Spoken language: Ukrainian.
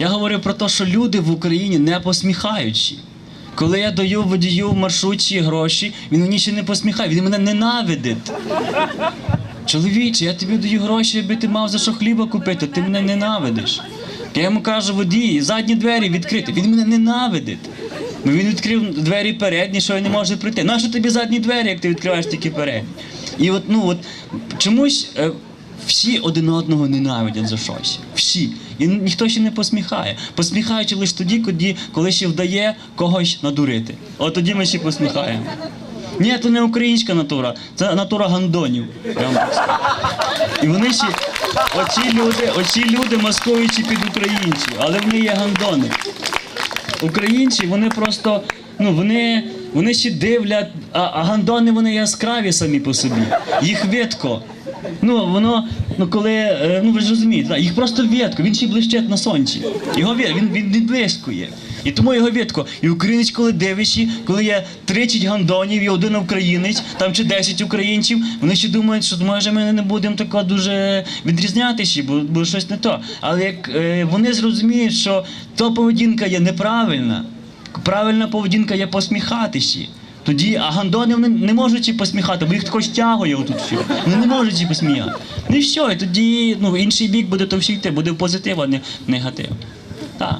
Я говорю про те, що люди в Україні не посміхаючі. Коли я даю водію в маршрутці гроші, він мені ще не посміхає, він мене ненавидить. Чоловіче, я тобі даю гроші, аби ти мав за що хліба купити, ти мене ненавидиш. Я йому кажу, водій, задні двері відкриті. Він мене ненавидить. Ну він відкрив двері передні, що я не можу прийти. Нащо тобі задні двері, як ти відкриваєш тільки передні? І от, ну от чомусь е, всі один одного ненавидять за щось. Всі. І ніхто ще не посміхає. Посміхаючи лише тоді, коли, коли ще вдає когось надурити. От тоді ми ще посміхаємо. Ні, це не українська натура, це натура гандонів. І вони ще, оці люди, оці люди маскуючи під українців, але вони є гандони. Українці, вони просто, ну вони, вони ще дивлять, а, а гандони вони яскраві самі по собі. Їх видко. Ну, воно, ну коли, е, ну ви ж розумієте, їх просто видко, він ще й блищить на сонці. Його вид, він, він відблискує. І тому його видко. І українець, коли дивишся, коли є 30 гандонів і один українець, там чи 10 українців, вони ще думають, що може ми не будемо тако дуже відрізнятися, бо, бо щось не то. Але як е, вони зрозуміють, що то поведінка є неправильна, правильна поведінка є посміхатися. Тоді, а гандони вони не можуть і посміхати, бо їх також тягує отут все. Вони не можуть і посміяти. Ну і все, і тоді ну, інший бік буде то всі йти, буде позитив, а не негатив. Так.